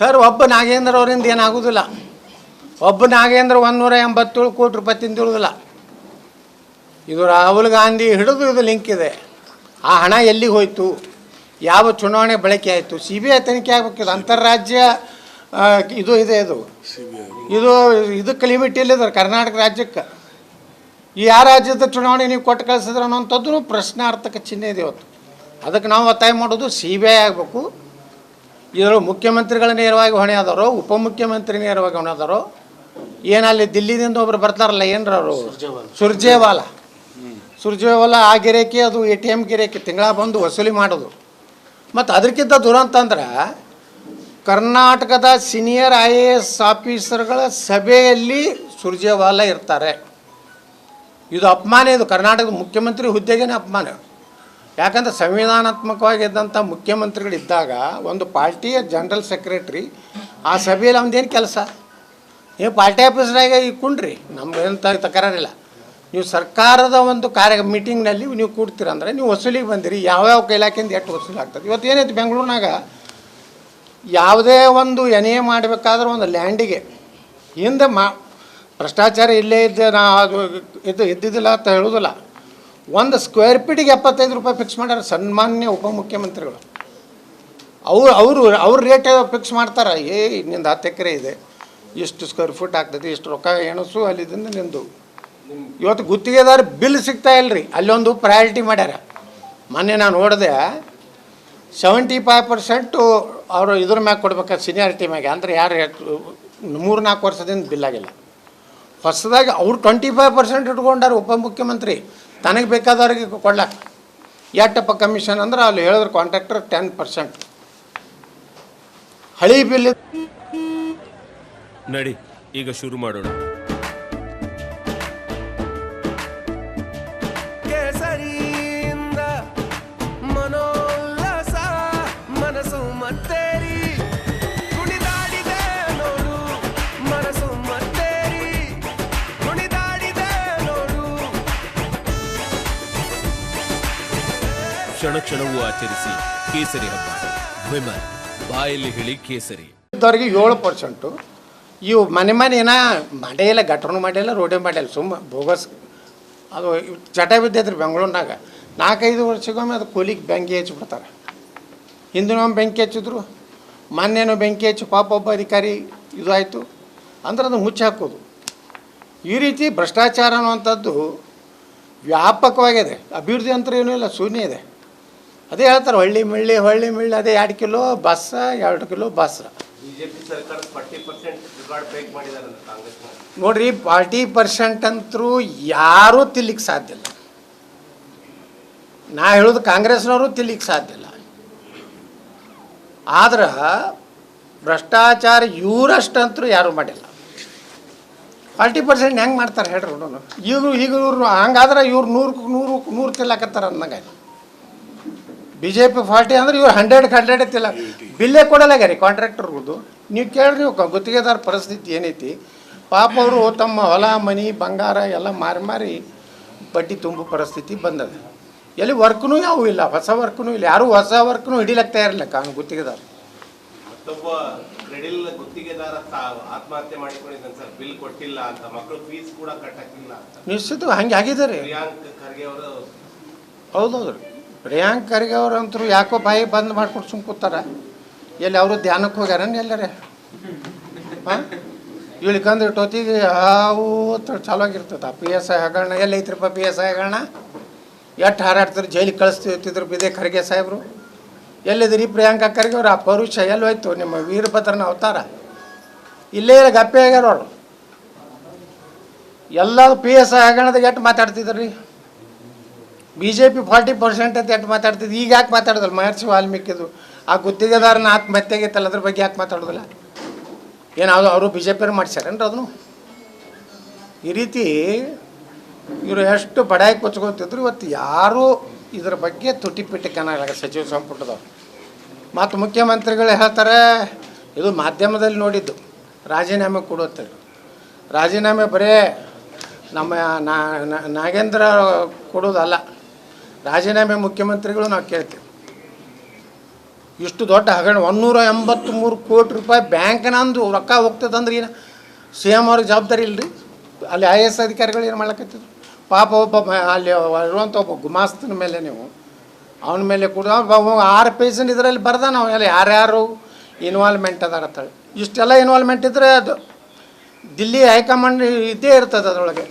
Sir ಒಬ್ಬ ನಾಗೇಂದ್ರ ಅವರಿಂದ ಏನಾಗೋದಿಲ್ಲ. ಒಬ್ಬ ನಾಗೇಂದ್ರ ಒಂದೂರ ಎಂಬತ್ತೇಳು ಕೋಟಿ ರೂಪಾಯಿ ತಿಂದಿರುವುದಿಲ್ಲ ಇದು ರಾಹುಲ್ ಗಾಂಧಿ ಹಿಡಿದು ಇದು ಲಿಂಕ್ ಇದೆ. ಆ ಹಣ ಎಲ್ಲಿಗೆ ಹೋಯ್ತು? ಯಾವ ಚುನಾವಣೆ ಬಳಕೆ ಆಯಿತು? ಸಿ ಬಿ ಐ ತನಿಖೆ ಆಗಬೇಕಿದು. ಅಂತಾರಾಜ್ಯ ಆ, ಇದು ಇದೆ ಇದು. ಇದು ಇದಕ್ಕೆ ಲಿಮಿಟ್ ಇಲ್ಲಿದೆ ಕರ್ನಾಟಕ ರಾಜ್ಯಕ್ಕೆ. ಈ ಯಾವ ರಾಜ್ಯದ ಚುನಾವಣೆ ನೀವು ಕೊಟ್ಟು ಕಳಿಸಿದ್ರೆ ಅನ್ನೋಂಥದ್ದು ಪ್ರಶ್ನಾರ್ಥಕ ಚಿಹ್ನೆ ಇದೆ ಇವತ್ತು. ಅದಕ್ಕೆ ನಾವು ಒತ್ತಾಯ ಮಾಡೋದು ಸಿ ಬಿ ಐ ಆಗಬೇಕು. ಇದರೊಳಗೆ ಮುಖ್ಯಮಂತ್ರಿಗಳ ನೇರವಾಗಿ ಹೊಣೆ ಆದವರು ಉಪಮುಖ್ಯಮಂತ್ರಿ ನೇರವಾಗಿ ಹೊಣೆ ಆದರೋ ಏನಲ್ಲಿ ದಿಲ್ಲಿದಿಂದ ಒಬ್ರು ಬರ್ತಾರಲ್ಲ ಏನ್ರ ಅವರು? ಸುರ್ಜೇವಾಲ. ಸುರ್ಜೇವಾಲ. ಆ ಗಿರೇಕಿ ಅದು ಎ ಟಿ ಎಂ ಗಿರೇಕಿ ತಿಂಗಳ ಬಂದು ವಸೂಲಿ ಮಾಡೋದು. ಮತ್ತು ಅದಕ್ಕಿಂತ ದುರಂತ ಅಂದ್ರೆ ಕರ್ನಾಟಕದ ಸೀನಿಯರ್ ಐ ಎ ಎಸ್ ಆಫೀಸರ್ಗಳ ಸಭೆಯಲ್ಲಿ ಸುರ್ಜೇವಾಲ ಇರ್ತಾರೆ. ಇದು ಅಪಮಾನ ಇದು ಕರ್ನಾಟಕದ ಮುಖ್ಯಮಂತ್ರಿ ಹುದ್ದೆಗೇನೆ ಅಪಮಾನ. ಯಾಕಂದ್ರೆ ಸಂವಿಧಾನಾತ್ಮಕವಾಗಿದ್ದಂಥ ಮುಖ್ಯಮಂತ್ರಿಗಳಿದ್ದಾಗ ಒಂದು ಪಾರ್ಟಿಯ ಜನರಲ್ ಸೆಕ್ರೆಟ್ರಿ ಆ ಸಭೆಯಲ್ಲಿ ಅವನದೇನು ಕೆಲಸ? ನೀವು ಪಾರ್ಟಿ ಆಫೀಸ್ನಾಗ ಇಕ್ಕೊಂಡ್ರಿ ನಮ್ಗೇನು ತಕರಾರಿಲ್ಲ ನೀವು ಸರ್ಕಾರದ ಒಂದು ಕಾರ್ಯ ಮೀಟಿಂಗ್ನಲ್ಲಿ ನೀವು ಕೂಡ್ತೀರಂದ್ರೆ ನೀವು ವಸೂಲಿಗೆ ಬಂದಿರಿ, ಯಾವ್ಯಾವ ಇಲಾಖೆಯಿಂದ ಎಷ್ಟು ವಸೂಲಿ ಆಗ್ತದೆ ಇವತ್ತು ಏನೈತೆ ಬೆಂಗಳೂರಿನಾಗ? ಯಾವುದೇ ಒಂದು ಎನೆ ಮಾಡಬೇಕಾದ್ರೆ ಒಂದು ಲ್ಯಾಂಡಿಗೆ, ಹಿಂದೆ ಮಾ ಭ್ರಷ್ಟಾಚಾರ ಇಲ್ಲೇ ಇದ್ದ ನಾ ಅದು ಇದು ಇದ್ದಿದ್ದಿಲ್ಲ ಅಂತ ಹೇಳೋದಿಲ್ಲ. ಒಂದು ಸ್ಕ್ವೇರ್ ಫೀಟಿಗೆ ಎಪ್ಪತ್ತೈದು ರೂಪಾಯಿ ಫಿಕ್ಸ್ ಮಾಡ್ಯಾರ ಸನ್ಮಾನ್ಯ ಉಪಮುಖ್ಯಮಂತ್ರಿಗಳು. ಅವ್ರು ಅವರು ಅವ್ರ ರೇಟ್ ಫಿಕ್ಸ್ ಮಾಡ್ತಾರೆ. ಏ, ನಿಂದು ಹತ್ತು ಎಕರೆ ಇದೆ. ಇಷ್ಟು ಸ್ಕ್ವೇರ್ ಫೀಟ್ ಆಗ್ತದೆ, ಇಷ್ಟು ರೊಕ್ಕ ಎಣಸು ಅಲ್ಲಿದಿಂದ ನಿಂದು. ಇವತ್ತು ಗುತ್ತಿಗೆದಾರ ಬಿಲ್ ಸಿಗ್ತಾ ಇಲ್ರಿ. ಅಲ್ಲೊಂದು ಪ್ರಯಾರಿಟಿ ಮಾಡ್ಯಾರ. ಮೊನ್ನೆ ನಾನು ನೋಡಿದೆ ಸೆವೆಂಟಿ ಫೈವ್ ಪರ್ಸೆಂಟು ಅವರು ಇದ್ರ ಮ್ಯಾಗ ಕೊಡ್ಬೇಕು ಸೀನಿಯಾರಿಟಿ ಮ್ಯಾಗೆ. ಅಂದರೆ ಯಾರು ಮೂರು ನಾಲ್ಕು ವರ್ಷದಿಂದ ಬಿಲ್ ಆಗಿಲ್ಲ. ಹೊಸದಾಗಿ ಅವ್ರು ಟ್ವೆಂಟಿ ಫೈವ್ ಪರ್ಸೆಂಟ್ ಇಟ್ಕೊಂಡಾರ ಉಪಮುಖ್ಯಮಂತ್ರಿ. ತನಗೆ ಬೇಕಾದವ್ರಿಗೆ ಕೊಡ್ಲಾಕ. ಎಟ್ಟಪ್ಪ ಕಮಿಷನ್ ಅಂದ್ರೆ ಅಲ್ಲಿ ಹೇಳಿದ್ರು ಕಾಂಟ್ರಾಕ್ಟರ್ ಟೆನ್ ಪರ್ಸೆಂಟ್ ಹಳಿ ಬಿಲ್ ನಡಿ, ಈಗ ಶುರು ಮಾಡೋಣ. ಕ್ಷಣ ಕ್ಷಣವೂ ಆಚರಿಸಿ ಕೇಸರಿ ಹಬ್ಬ. ವಿಮಲ್, ಬಾಯಲ್ಲಿ ಹೇಳಿ ಕೇಸರಿ. ಇದ್ದವರಿಗೆ ಏಳು ಪರ್ಸೆಂಟು. ಇವು ಮನೆ ಮನೆ ಏನ ಮಾಡೇ ಇಲ್ಲ ಗಟ್ರನು ಮಾಡಿಲ್ಲ, ರೋಡೇ ಮಾಡಿಲ್ಲ, ಸುಮ್ಮ ಬೋಗಸ್. ಅದು ಚಟ ಬಿದ್ದೈತ್ರಿ ಬೆಂಗಳೂರಿನಾಗ. ನಾಲ್ಕೈದು ವರ್ಷಕ್ಕೊಮ್ಮೆ ಅದು ಕೂಲಿಗೆ ಬೆಂಕಿ ಹಚ್ಚಿಬಿಡ್ತಾರೆ ಹಿಂದಿನೊಮ್ಮೆ ಬೆಂಕಿ ಹಚ್ಚಿದ್ರು, ಮೊನ್ನೆನೋ ಬೆಂಕಿ ಹಚ್ಚಿ ಪಾಪ ಒಬ್ಬ ಅಧಿಕಾರಿ ಇದು ಆಯಿತು ಅಂದ್ರೆ ಅದು ಮುಚ್ಚಿ ಹಾಕೋದು. ಈ ರೀತಿ ಭ್ರಷ್ಟಾಚಾರ ಅನ್ನುವಂಥದ್ದು ವ್ಯಾಪಕವಾಗಿದೆ. ಅಭಿವೃದ್ಧಿ ಅಂತ ಏನೂ ಇಲ್ಲ, ಶೂನ್ಯ ಇದೆ. ಅದೇ ಹೇಳ್ತಾರೆ ಹೊಳ್ಳಿ ಮಿಳ್ಳಿ ಹೊಳ್ಳಿ ಮಿಳ್ಳಿ ಅದೇ ಎರಡು ಕಿಲೋ ಬಸ್ ಎರಡು ಕಿಲೋ ಬಸ್ ನೋಡ್ರಿ ಫಾರ್ಟಿ ಪರ್ಸೆಂಟ್ ಅಂತರೂ ಯಾರೂ ತಿಲ್ಲಿಕ್ಕೆ ಸಾಧ್ಯ ಇಲ್ಲ. ನಾ ಹೇಳೋದು ಕಾಂಗ್ರೆಸ್ನವರು ತಿಲ್ಲಿಕ್ಕೆ ಸಾಧ್ಯ ಇಲ್ಲ. ಆದ್ರೆ ಭ್ರಷ್ಟಾಚಾರ ಇವರಷ್ಟಂತರೂ ಯಾರೂ ಮಾಡಿಲ್ಲ. ಫಾರ್ಟಿ ಪರ್ಸೆಂಟ್ ಹೆಂಗೆ ಮಾಡ್ತಾರೆ ಹೇಳ್ರಿ ನೋಡೋಣ. ಈಗ ಈಗ ಇವ್ರು ಹಂಗಾದ್ರೆ ಇವ್ರು ನೂರು ನೂರು ನೂರು ತಿಲ್ಲಕತ್ತಾರ ಅಂದಂಗೆ ಬಿ ಜೆ ಪಿ ಫಾರ್ಟಿ ಅಂದ್ರೆ ಇವ್ರು ಹಂಡ್ರೆಡ್ ಹಂಡ್ರೆಡ್ ಐತಿಲ್ಲ ಬಿಲ್ಲೇ ಕೊಡಲ್ಲ ಕೊಡಲಾಗ್ಯಾರಿ ಕಾಂಟ್ರಾಕ್ಟರ್ಗಳದು ನೀವು ಕೇಳ್ರಿ ಗುತ್ತಿಗೆದಾರ ಪರಿಸ್ಥಿತಿ ಏನೈತಿ. ಪಾಪ ಅವರು ತಮ್ಮ ಹೊಲ ಮನಿ ಬಂಗಾರ ಎಲ್ಲ ಮಾರಿ ಮಾರಿ ಬಡ್ಡಿ ತುಂಬೋ ಪರಿಸ್ಥಿತಿ ಬಂದದ. ಎಲ್ಲಿ ವರ್ಕ್ನೂ ಯಾವೂ ಇಲ್ಲ ಹೊಸ ವರ್ಕ್ನೂ ಇಲ್ಲ ಯಾರೂ ಹೊಸ ವರ್ಕ್ನೂ ಹಿಡಿಲಕ್ತಾ ಇರಲಿಲ್ಲ ಕಾನು ಗುತ್ತಿಗೆದಾರ. ಮತ್ತೊಬ್ಬ ಕ್ರೆಡಿಲ್ ಗುತ್ತಿಗೆದಾರ ಆತ್ಮಹತ್ಯೆ ಮಾಡಿಕೊಂಡಿದ್ದಾನೆ ಸರ್ ಬಿಲ್ ಕೊಟ್ಟಿಲ್ಲ ಅಂತ ಮಕ್ಕಳು ಫೀಸ್ ಕೂಡ ಕಟ್ಟಕ್ಕಿಲ್ಲ ಅಂತ. ನಿಶ್ಚಿತ ಹಂಗೆ ಆಗಿದ್ದಾರೆ. ಪ್ರಿಯಾಂಕ್ ಖರ್ಗೆ ಅವರು ಹೌದೌದು. ರೀ ಪ್ರಿಯಾಂಕ್ ಖರ್ಗೆ ಅಂತರು ಯಾಕೋ ಬಾಯಿ ಬಂದ್ ಮಾಡ್ಕೊಂಡು ಸುಮ್ ಕೂತಾರ. ಎಲ್ಲಿ ಅವರು ಧ್ಯಾನಕ್ಕೆ ಹೋಗ್ಯಾರ ಎಲ್ಲರೇ? ಹಾಂ? ಇಳ್ಕಂದ್ರೆ ಟೊತ್ತಿಗೆ ಹಾವು ಆಗಿರ್ತದೆ ಪಿ ಎಸ್ ಐ ಹಗರಣ, ಎಲ್ಲಿ ಐತ್ರಿಪ್ಪ ಪಿ ಎಸ್ ಐ ಹಗರಣ? ಎಷ್ಟು ಹಾರಾಡ್ತಾರೆ ಜೈಲಿಗೆ ಕಳಿಸ್ತಿರ್ತಿದ್ರು ಬಿದೆ ಖರ್ಗೆ ಸಾಹೇಬ್ರು. ಎಲ್ಲಿದ್ರಿ ಪ್ರಿಯಾಂಕ ಖರ್ಗೆ ಅವ್ರು? ಆ ಪರುಷ ಎಲ್ಲಿ ಹೋಯ್ತು? ನಿಮ್ಮ ವೀರಭದ್ರನ ಅವತಾರ? ಇಲ್ಲೇ ಇಲ್ಲ ಗಪ್ಪೆ ಆಗ್ಯಾರ ಅವರು. ಎಲ್ಲ ಪಿ ಎಸ್ ಐ ಹಗರಣದಾಗ ಎಷ್ಟು ಮಾತಾಡ್ತಿದ್ರಿ? B J P forty percent ಅಂತ ಎಷ್ಟು ಮಾತಾಡ್ತಿದ್ದು? ಈಗ ಯಾಕೆ ಮಾತಾಡೋದಲ್ಲ? ಮಹರ್ಷಿ ವಾಲ್ಮೀಕಿದು ಆ ಗುತ್ತಿಗೆದಾರನ ಆತ್ಮಹತ್ಯೆ ಆಗೈತಲ್ಲ ಅದ್ರ ಬಗ್ಗೆ ಯಾಕೆ ಮಾತಾಡೋದಿಲ್ಲ? ಏನು ಅವರು ಬಿ ಜೆ ಪಿಯವ್ರು ಮಾಡ್ಸ್ಯಾರೇನ್ರಿ ಅದನ್ನು? ಈ ರೀತಿ ಇವರು ಎಷ್ಟು ಬಡಾಯಿ ಕೊಚ್ಕೊತಿದ್ರು, ಇವತ್ತು ಯಾರೂ ಇದ್ರ ಬಗ್ಗೆ ತುಟಿ ಪಿಟ್ಟಿ ಕನ್ನಡ ಸಚಿವ ಸಂಪುಟದವ್ರು. ಮತ್ತು ಮುಖ್ಯಮಂತ್ರಿಗಳು ಹೇಳ್ತಾರೆ, ಇದು ಮಾಧ್ಯಮದಲ್ಲಿ ನೋಡಿದ್ದು, ರಾಜೀನಾಮೆ ಕೊಡುತ್ತೆ ರಾಜೀನಾಮೆ ಬರೇ ನಮ್ಮ ನಾಗೇಂದ್ರ ಕೊಡೋದಲ್ಲ. ರಾಜೀನಾಮೆ ಮುಖ್ಯಮಂತ್ರಿಗಳು ನಾವು ಕೇಳ್ತೇವೆ. ಇಷ್ಟು ದೊಡ್ಡ ಹಗರಣ, ಒಂದೂರ ಎಂಬತ್ತ್ಮೂರು ಕೋಟಿ ರೂಪಾಯಿ ಬ್ಯಾಂಕ್ನಂದು ರೊಕ್ಕ ಹೋಗ್ತದಂದ್ರೆ ಏನು? ಸಿ ಎಂ ಅವ್ರಿಗೆ ಜವಾಬ್ದಾರಿ ಇಲ್ಲರಿ ಅಲ್ಲಿ ಐ ಎ ಎಸ್ ಅಧಿಕಾರಿಗಳು ಏನು ಮಾಡ್ಲಕತ್ತಿದ್ರು? ಪಾಪ ಒಬ್ಬ ಅಲ್ಲಿ ಇರುವಂಥ ಒಬ್ಬ ಗುಮಾಸ್ತನ ಮೇಲೆ ನೀವು, ಅವನ ಮೇಲೆ ಕೂಡ ಆರು ಪೇಜನ್ ಇದರಲ್ಲಿ ಬರ್ದ ನಾವು ಎಲ್ಲ ಯಾರ್ಯಾರು ಇನ್ವಾಲ್ವ್ಮೆಂಟ್ ಅದಾರ ಅಂತೇಳಿ ಇಷ್ಟೆಲ್ಲ ಇನ್ವಾಲ್ವ್ಮೆಂಟ್ ಇದ್ದರೆ ಅದು ದಿಲ್ಲಿ ಹೈಕಮಾಂಡ್ ಇದ್ದೇ ಇರ್ತದೆ ಅದರೊಳಗೆ.